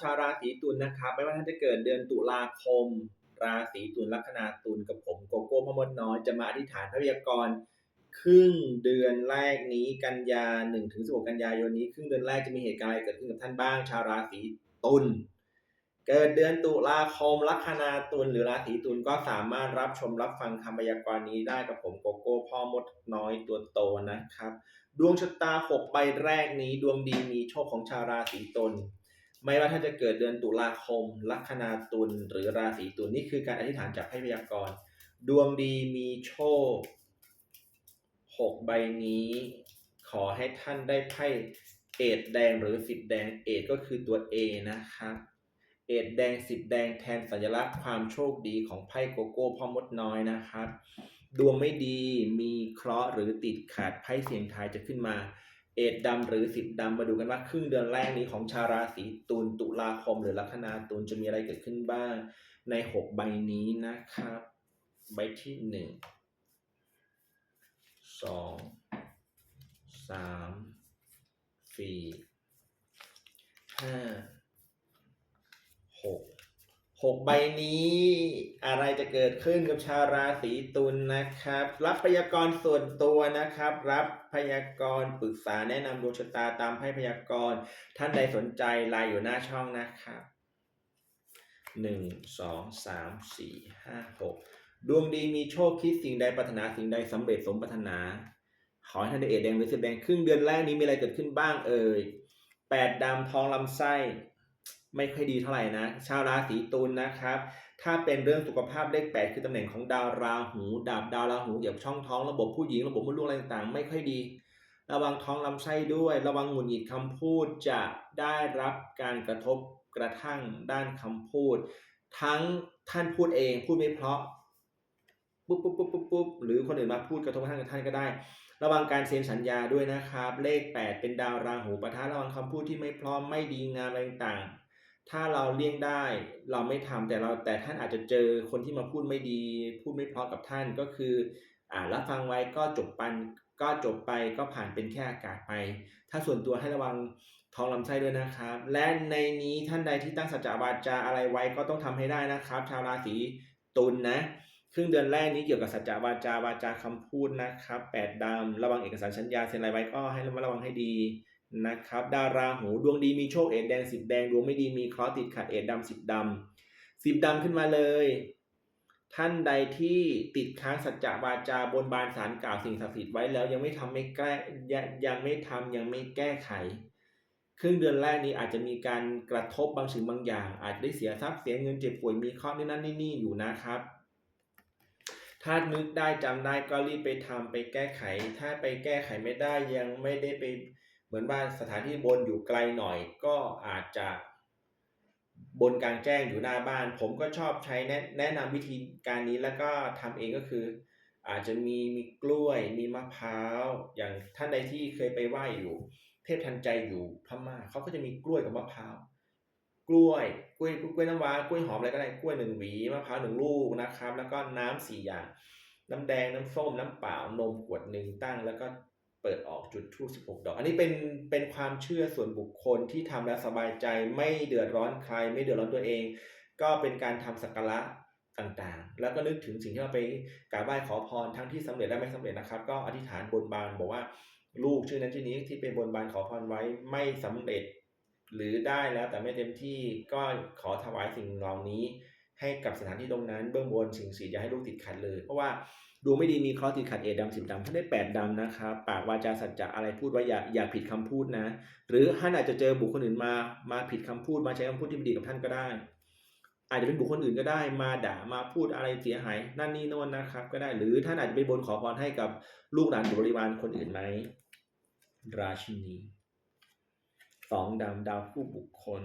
ชาวราศีตุลนะครับ ไม่ว่าท่านจะเกิดเดือนตุลาคม ราศีตุลลัคนาตุลกับผมโกโก้พอมดน้อยจะมาอธิษฐานพระพยากรณ์ครึ่งเดือนแรกนี้กันยา1ถึง16กันยายนนี้ ครึ่งเดือนแรกจะมีเหตุการณ์อะไรเกิดขึ้นกับท่านบ้าง ชาวราศีตุลเกิดเดือนตุลาคมลัคนาตุลหรือราศีตุลก็สามารถรับชมรับฟังคำพยากรณ์นี้ได้กับผมโกโก้พ่อมดน้อยตัวโตนะครับ ดวงชะตาหกใบแรกนี้ดวงดีมีโชคของชาวราศีตุล ไม่ว่าท่านจะเกิดเดือนตุลาคม ลัคนาตุลหรือราศีตุลนี่คือการอธิษฐานจากไพ่พยากรณ์ดวงดีมีโชคหกใบนี้ ขอให้ท่านได้ไพ่เอดแดงหรือสิบแดงเอดก็คือตัว A นะครับเอดแดงสิบแดงแทนสัญลักษณ์ความโชคดีของไพ่โกโก้พ่อมดน้อยนะครับ ดวงไม่ดีมีเคราะห์หรือติดขัดไพ่เสียงทายจะขึ้นมา เอ็ดดำหรือสิบดำมาดูกันว่าครึ่งเดือนแรกนี้ของชาวราศีตุลตุลาคม หรือลัคนาตุลจะมีอะไรเกิดขึ้นบ้างในหกใบนี้นะครับ ใบที่หนึ่งสองสามสี่ห้าหก หกใบนี้อะไรจะเกิดขึ้นกับชาวราศีตุลนะครับ รับพยากรณ์ส่วนตัวนะครับ รับพยากรณ์ปรึกษาแนะนำดวงชะตาตามให้พยากรณ์ท่านใดสนใจไลน์อยู่หน้าช่องนะครับหนึ่งสองสามสี่ห้าหกดวงดีมีโชคคิดสิ่งใดปรารถนาสิ่งใดสำเร็จสมปรารถนา ขอให้ท่านได้เอดแดงหรือสิบแดงครึ่งเดือนแรกนี้มีอะไรเกิดขึ้นบ้างเอ่ยแปดดำทองลำไส้ ไม่ค่อยดีเท่าไหร่นะ ชาวราศีตุลนะครับ ถ้าเป็นเรื่องสุขภาพเลขแปดคือตำแหน่งของดาวราหูดาบดาวราหูเกี่ยวกับช่องท้องระบบผู้หญิงระบบมดลูกอะไรต่างๆ ไม่ค่อยดี ระวังท้องลำไส้ด้วย ระวังหงุดหงิดคำพูดจะได้รับการกระทบกระทั่งด้านคำพูด ทั้งท่านพูดเองพูดไม่เพราะปุ๊บปุ๊บปุ๊บปุ๊บปุ๊บหรือคนอื่นมาพูดกระทบกระทั่งกับท่านก็ได้ ระวังการเซ็นสัญญาด้วยนะครับ เลข 8 เป็นดาวราหูประทะระวังคำพูดที่ไม่พร้อมไม่ดีงามอะไรต่าง ถ้าเราเลี่ยงได้เราไม่ทำแต่เราแต่ท่านอาจจะเจอคนที่มาพูดไม่ดี พูดไม่เพราะกับท่านก็คืออ่ารับฟังไว้ก็จบปันก็จบไปก็ผ่านเป็นแค่อากาศไป ถ้าส่วนตัวให้ระวังท้องลำไส้ด้วยนะครับ และในนี้ท่านใดที่ตั้งสัจจะวาจาอะไรไว้ก็ต้องทำให้ได้นะครับ ชาวราศีตุลนะครึ่งเดือนแรกนี้เกี่ยวกับสัจจวาจาวาจาคำพูดนะครับแปดดำระวังเอกสารสัญญาเซ็นอะไรไว้ก็ให้ระมัดระวังให้ดี นะครับดาราหูดวงดีมีโชคเอ็ดแดงสิบแดงดวงไม่ดีมีเคราะห์ติดขัดเอ็ดดำสิบดำสิบดำขึ้นมาเลย ท่านใดที่ติดค้างสัจจะวาจาบนบานสารกล่าวสิ่งศักดิ์สิทธิ์ไว้แล้วยังไม่ทำไม่แก้ยังยังไม่ทำยังไม่แก้ไข ครึ่งเดือนแรกนี้อาจจะมีการกระทบบางสิ่งบางอย่าง อาจจะได้เสียทรัพย์เสียเงินเจ็บป่วยมีเคราะห์นี่นั่นนี่นี่อยู่นะครับถ้านึกได้จำได้ก็รีบไปทำไปแก้ไข ถ้าไปแก้ไขไม่ได้ยังไม่ได้ไป เหมือนว่าสถานที่บนอยู่ไกลหน่อยก็อาจจะบนกลางแจ้งอยู่หน้าบ้าน ผมก็ชอบใช้แนะแนะนำวิธีการนี้แล้วก็ทำเองก็คือ อาจจะมีมีกล้วยมีมะพร้าว อย่างท่านใดที่เคยไปไหว้อยู่ เทพทันใจอยู่พม่าเขาก็จะมีกล้วยกับมะพร้าวกล้วยกล้วยกล้วยน้ำว้ากล้วยหอมอะไรก็ได้กล้วยหนึ่งหวีมะพร้าวหนึ่งลูกนะครับ แล้วก็น้ำสี่อย่าง น้ำแดงน้ำส้มน้ำเปล่านมขวดหนึ่งตั้ง แล้วก็ เปิดออกจุดทูบสิบหกดอก อันนี้เป็นเป็นความเชื่อส่วนบุคคลที่ทำแล้วสบายใจไม่เดือดร้อนใคร ไม่เดือดร้อนตัวเอง ก็เป็นการทำสักการะต่างๆ แล้วก็นึกถึงสิ่งที่เราไปกราบไหว้ขอพรทั้งที่สำเร็จและไม่สำเร็จนะครับ ก็อธิษฐานบนบานบอกว่าลูกชื่อนั้นชื่อนี้ที่เป็นบนบานขอพรไว้ไม่สำเร็จ หรือได้แล้วแต่ไม่เต็มที่ก็ขอถวายสิ่งเหล่านี้ ให้กับสถานที่ตรงนั้น เบื้องบนสิ่งสีอย่าให้ลูกติดขัดเลย เพราะว่า ดวงไม่ดีมีเคราะห์ติดขัดเอดดำสิบดำท่านได้แปดดำนะครับปากวาจาสัจจะอะไรพูดไว้อย่าอย่าผิดคำพูดนะ หรือท่านอาจจะเจอบุคคลอื่นมามาผิดคำพูดมาใช้คำพูดที่ไม่ดีกับท่านก็ได้ อาจจะเป็นบุคคลอื่นก็ได้มาด่ามาพูดอะไรเสียหายนั่นนี่โน่นนะครับ ก็ได้หรือท่านอาจจะไปบนขอพรให้กับลูกหลานบริวารคนอื่นไหมราชินีสองดำดาวคู่บุคคล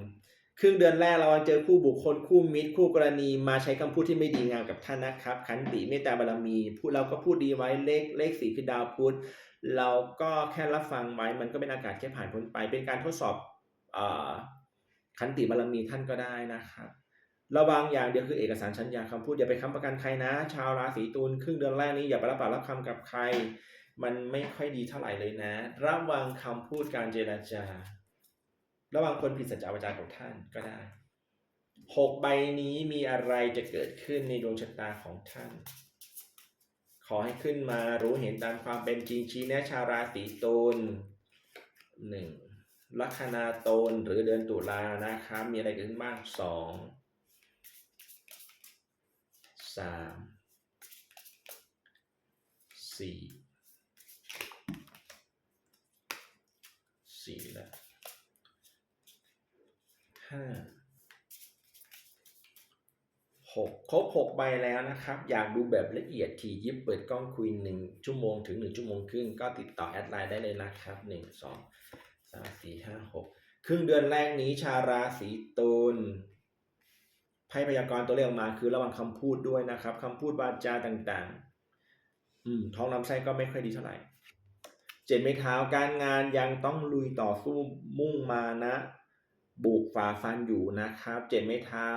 ครึ่งเดือนแรกเราเจอคู่บุคคลคู่มิตรคู่กรณีมาใช้คำพูดที่ไม่ดีงามกับท่านนะครับ ขันติเมตตาบารมีพูดเราก็พูดดีไว้เลขเลขสีคือดาวพุธเราก็แค่รับฟังไว้มันก็เป็นอากาศแค่ผ่านพ้นไป เป็นการทดสอบอขันติบารมีท่านก็ได้นะครับระวังอย่างเดียวคือเอกสารสัญญาคำพูดอย่าไปค้ำประกันใครนะ ชาวราศีตุลครึ่งเดือนแรกนี้อย่าไปรับปากรับคำกับใคร มันไม่ค่อยดีเท่าไหร่เลยนะ ระวังคำพูดการเจรจา ระหว่างคนผิดสัจจะวาจาของท่านก็ได้หกใบนี้มีอะไรจะเกิดขึ้นในดวงชะตาของท่าน ขอให้ขึ้นมารู้เห็นตามความเป็นจริงชี้แนะชาวราศีตุลหนึ่งลัคนาตนหรือเดือนตุลานะครับมีอะไรเกิดขึ้นบ้างสองสามสี่สี่แล้ว ห้าหกครบหกใบแล้วนะครับ อยากดูแบบละเอียดถี่ยิบเปิดกล้องคุยหนึ่งชั่วโมงถึงหนึ่งชั่วโมงครึ่งก็ติดต่อแอดไลน์ได้เลยนะครับหนึ่งสองสามสี่ห้าหกครึ่งเดือนแรกนี้ชาวราศีตุลไพ่พยากรณ์ตัวเลขออกมาคือระวังคำพูดด้วยนะครับคำพูดวาจาต่างๆ อืมท้องลำไส้ก็ไม่ค่อยดีเท่าไหร่เจ็ดไม้เท้าการงานยังต้องลุยต่อสู้มุ่งมานะ บุกฝ่าฟันอยู่นะครับ เจ็ดไม้เท้า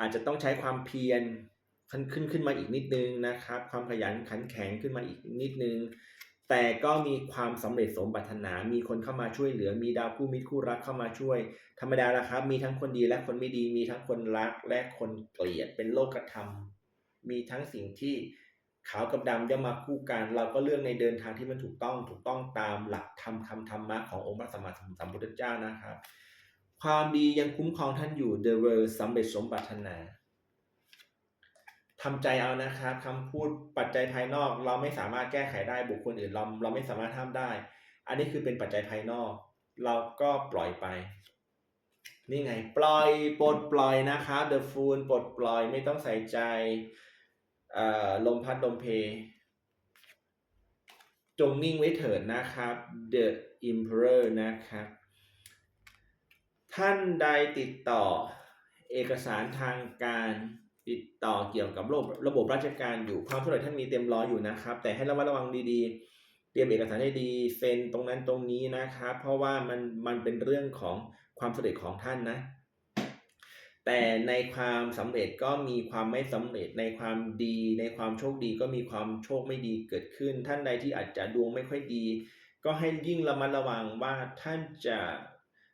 อาจจะต้องใช้ความเพียรขึ้นขึ้นขึ้นมาอีกนิดนึงนะครับ ความขยันขันแข็งขึ้นมาอีกนิดนึง แต่ก็มีความสำเร็จสมปรารถนา มีคนเข้ามาช่วยเหลือ มีดาวคู่มิตรคู่รักเข้ามาช่วย ธรรมดาละครับ มีทั้งคนดีและคนไม่ดี มีทั้งคนรักและคนเกลียด เป็นโลกธรรม มีทั้งสิ่งที่ขาวกับดำจะมาคู่กัน เราก็เลือกในเดินทางที่มันถูกต้อง ถูกต้องตามหลักธรรมคำธรรมะขององค์พระสัมมาสัมพุทธเจ้านะครับ ความดียังคุ้มครองท่านอยู่ The World สำเร็จสมปรารถนาทำใจเอานะครับคำพูดปัจจัยภายนอก เราไม่สามารถแก้ไขได้บุคคลอื่นเราเราไม่สามารถห้ามได้ อันนี้คือเป็นปัจจัยภายนอก เราก็ปล่อยไป นี่ไง ปล่อยปลดปล่อยนะครับ The Fool ปลดปล่อยไม่ต้องใส่ใจอ่อลมพัดลมเพ จงนิ่งไว้เถิดนะครับ The Emperor นะครับ ท่านใดติดต่อเอกสารทางการติดต่อเกี่ยวกับระบบระบบราชการอยู่ความสำเร็จท่านมีเต็มร้อยอยู่นะครับ แต่ให้ระมัดระวังดีๆ เตรียมเอกสารให้ดีเซ็นตรงนั้นตรงนี้นะครับ เพราะว่ามันมันเป็นเรื่องของความสำเร็จของท่านนะ แต่ในความสำเร็จก็มีความไม่สำเร็จในความดี ในความโชคดีก็มีความโชคไม่ดีเกิดขึ้น ท่านใดที่อาจจะดวงไม่ค่อยดี ก็ให้ยิ่งระมัดระวังว่าท่านจะ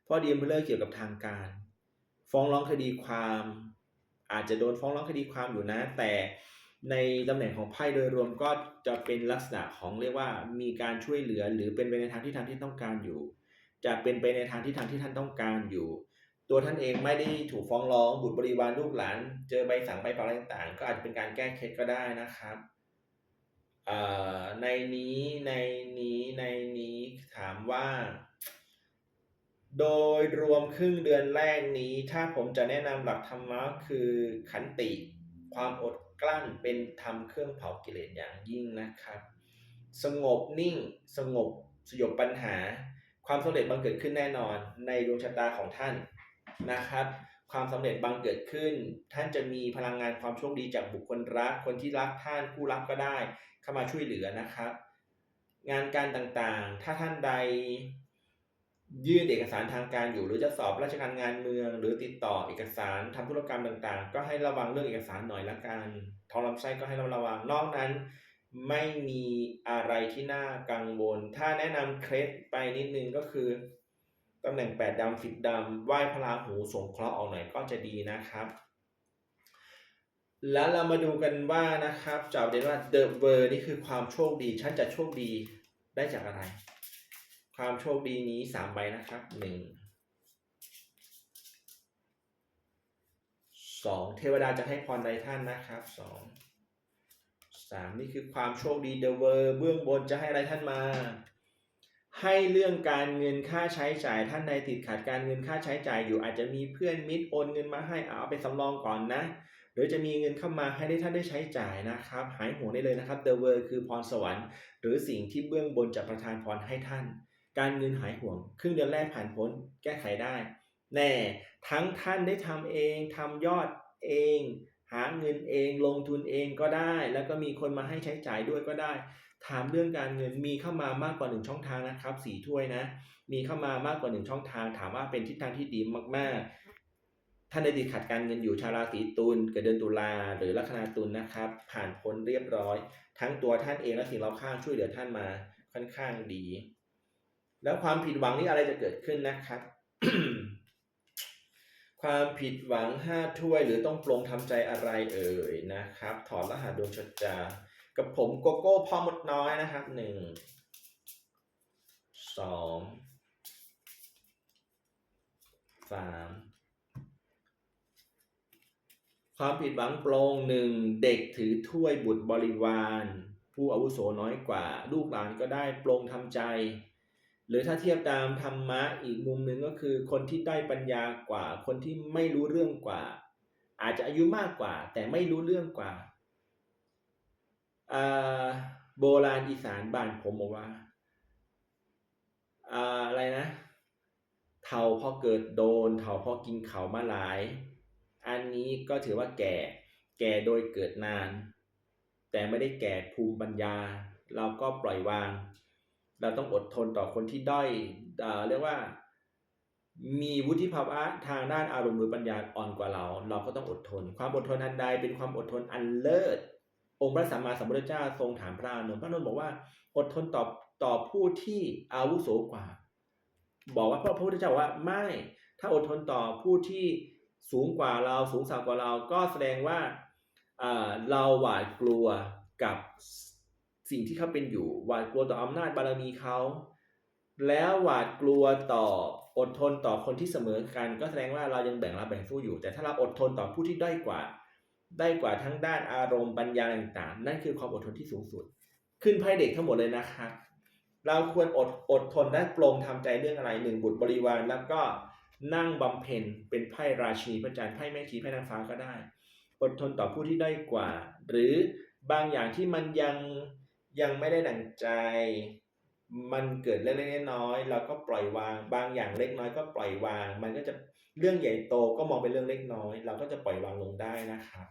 เพราะดีมเพลเลอร์เกี่ยวกับทางการ ฟ้องร้องคดีความ อาจจะโดนฟ้องร้องคดีความอยู่นะ แต่ในตำแหน่งของไพ่โดยรวมก็จะเป็นลักษณะของเรียกว่ามีการช่วยเหลือหรือเป็นไปในทางที่ท่านที่ต้องการอยู่ จะเป็นไปในทางที่ทางที่ท่านต้องการอยู่ ตัวท่านเองไม่ได้ถูกฟ้องร้องบุตรบริวารลูกหลาน เจอใบสั่งใบปรับอะไรต่างๆ ก็อาจจะเป็นการแก้เคล็ดก็ได้นะครับในนี้ในนี้ในนี้ถามว่า โดยรวมครึ่งเดือนแรกนี้ ถ้าผมจะแนะนำหลักธรรมะคือขันติ ความอดกลั้นเป็นธรรมเครื่องเผากิเลสอย่างยิ่งนะครับ สงบนิ่ง สงบสยบปัญหา ความสำเร็จบังเกิดขึ้นแน่นอนในดวงชะตาของท่านนะครับ ความสำเร็จบังเกิดขึ้น ท่านจะมีพลังงานความโชคดีจากบุคคลรัก คนที่รักท่านผู้รักก็ได้ เข้ามาช่วยเหลือนะครับ งานการต่างๆ ถ้าท่านใด ยื่นเอกสารทางการอยู่หรือจะสอบราชการงานเมือง หรือติดต่อเอกสารทำธุรกรรมต่างๆ ก็ให้ระวังเรื่องเอกสารหน่อยละกันท้องลำไส้ก็ให้ระวังนอกนั้น ไม่มีอะไรที่น่ากังวล ถ้าแนะนำเคล็ดไปนิดนึงก็คือตำแหน่งแปดดำสิบดำไหว้พระราหูสงเคราะห์ออกหน่อยก็จะดีนะครับ แล้วเรามาดูกันว่านะครับจะเอาเด่นว่า The World นี่คือความโชคดีฉันจะโชคดีได้จากอะไร ความโชคดีนี้สามใบนะครับหนึ่งสองเทวดาจะให้พรใดท่านนะครับสองสามนี่คือความโชคดี The World เบื้องบนจะให้อะไรท่านมา ให้เรื่องการเงินค่าใช้จ่ายท่านใดติดขัดการเงินค่าใช้จ่ายอยู่อาจจะมีเพื่อนมิตรโอนเงินมาให้เอาไปสำรองก่อนนะหรือจะมีเงินเข้ามาให้ได้ท่านได้ใช้จ่ายนะครับ หายห่วงได้เลยนะครับ The World คือพรสวรรค์ หรือสิ่งที่เบื้องบนจะประทานพรให้ท่าน การเงินหายห่วง ครึ่งเดือนแรกผ่านพ้นแก้ไขได้ แน่ทั้งท่านได้ทำเองทำยอดเอง หาเงินเองลงทุนเองก็ได้ แล้วก็มีคนมาให้ใช้จ่ายด้วยก็ได้ ถามเรื่องการเงินมีเข้ามามากกว่าหนึ่งช่องทางนะครับสี่ถ้วยนะ มีเข้ามามากกว่าหนึ่งช่องทาง ถามว่าเป็นทิศทางที่ดีมากๆ ท่านได้ติดขัดการเงินอยู่ชาวราศีตุลเกิดเดือนตุลาหรือลัคนาตุลนะครับ ผ่านพ้นเรียบร้อย ทั้งตัวท่านเองและสิ่งรอบข้างช่วยเหลือท่านมาค่อนข้างดี แล้วความผิดหวังนี่อะไรจะเกิดขึ้นนะครับ ความผิดหวังห้าถ้วยหรือต้องปลงทำใจอะไรเอ่ยนะครับ ถอดรหัสดวงชะตากับผมโกโก้พ่อมดน้อยนะครับหนึ่งสองสามความผิดหวังโปรงหนึ่งเด็กถือถ้วยบุตรบริวาร ผู้อาวุโสน้อยกว่า ลูกหลานก็ได้ปลงทำใจ หรือถ้าเทียบตามธรรมะอีกมุมหนึ่งก็คือคนที่ได้ปัญญากว่า คนที่ไม่รู้เรื่องกว่า อาจจะอายุมากกว่า แต่ไม่รู้เรื่องกว่าโบราณอีสานบ้านผมบอกว่าอะไรนะเท่าพอเกิดโดนเท่าพอกินเขามาหลาย อันนี้ก็ถือว่าแก่ แก่โดยเกิดนาน แต่ไม่ได้แก่ภูมิปัญญา เราก็ปล่อยวาง เราต้องอดทนต่อคนที่ด้อยเรียกว่ามีวุฒิภาวะทางด้านอารมณ์หรือปัญญาอ่อนกว่าเรา เราก็ต้องอดทน ความอดทนอันใดเป็นความอดทนอันเลิศ องค์พระสัมมาสัมพุทธเจ้าทรงถามพระอานนพระอานนท์บอกว่า อดทนต่อต่อผู้ที่อาวุโสกว่า บอกว่าพระพุทธเจ้าว่าไม่ ถ้าอดทนต่อผู้ที่สูงกว่าเราสูงสักกว่าเราก็แสดงว่าเราหวาดกลัวกับ สิ่งที่เขาเป็นอยู่หวาดกลัวต่ออำนาจบารมีเขา แล้วหวาดกลัวต่ออดทนต่อคนที่เสมอกัน ก็แสดงว่าเรายังแบ่งรับแบ่งสู้อยู่ แต่ถ้าเราอดทนต่อผู้ที่ด้อยกว่า ได้กว่าทั้งด้านอารมณ์ปัญญาต่างๆ นั่นคือความอดทนที่สูงสุด ขึ้นไพ่เด็กทั้งหมดเลยนะครับเราควรอดอดทนและปลงทำใจเรื่องอะไรหนึ่งบุตรบริวารแล้วก็นั่งบำเพ็ญเป็นไพ่ราชีพระจันทร์ไพ่แม่ชีไพ่นางฟ้าก็ได้ อดทนต่อผู้ที่ได้กว่า หรือบางอย่างที่มันยัง ยังไม่ได้ดั่งใจ มันเกิดเล็กๆน้อยๆเราก็ปล่อยวาง บางอย่างเล็กน้อยก็ปล่อยวาง มันก็จะเรื่องใหญ่โตก็มองเป็นเรื่องเล็กน้อย เราก็จะปล่อยวางลงได้นะครับ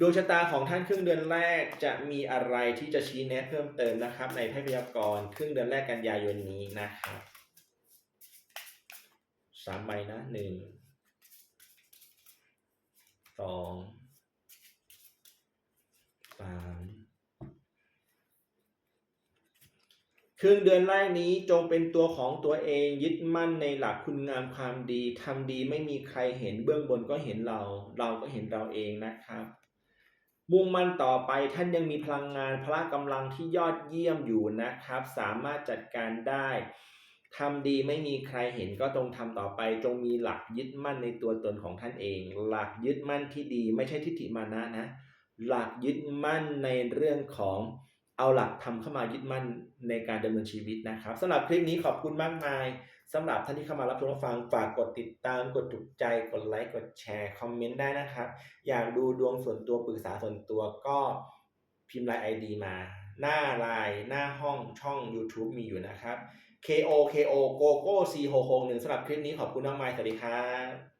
ดวงชะตาของท่านครึ่งเดือนแรกจะมีอะไรที่จะชี้แนะเพิ่มเติมนะครับ ในไพ่พยากรณ์ครึ่งเดือนแรกกันยายนนี้นะครับสามใบนะหนึ่งสองสาม ครึ่งเดือนแรกนี้จงเป็นตัวของตัวเองยึดมั่นในหลักคุณงามความดีทำดีไม่มีใครเห็นเบื้องบนก็เห็นเรา เราก็เห็นเราเองนะครับ มุ่งมั่นต่อไปท่านยังมีพลังงานพละกำลังที่ยอดเยี่ยมอยู่นะครับ สามารถจัดการได้ทำดีไม่มีใครเห็นก็ต้องทำต่อไป จงมีหลักยึดมั่นในตัวตนของท่านเอง หลักยึดมั่นที่ดีไม่ใช่ทิฏฐิมานะนะ หลักยึดมั่นในเรื่องของ เอาหลักทำเข้ามายึดมั่นในการดำเนินชีวิตนะครับสำหรับคลิปนี้ขอบคุณมากมายสำหรับท่านที่เข้ามารับชมรับฟังฝากกดติดตามกดถูกใจกดไลค์กดแชร์คอมเมนต์ได้นะครับ อยากดูดวงส่วนตัวปรึกษาส่วนตัวก็พิมพ์ไลน์ ID มา หน้าไลน์หน้าห้องช่อง YouTube มีอยู่นะครับ KO KO GoGo C 6 6 1สำหรับคลิปนี้ขอบคุณมากมายสวัสดีครับ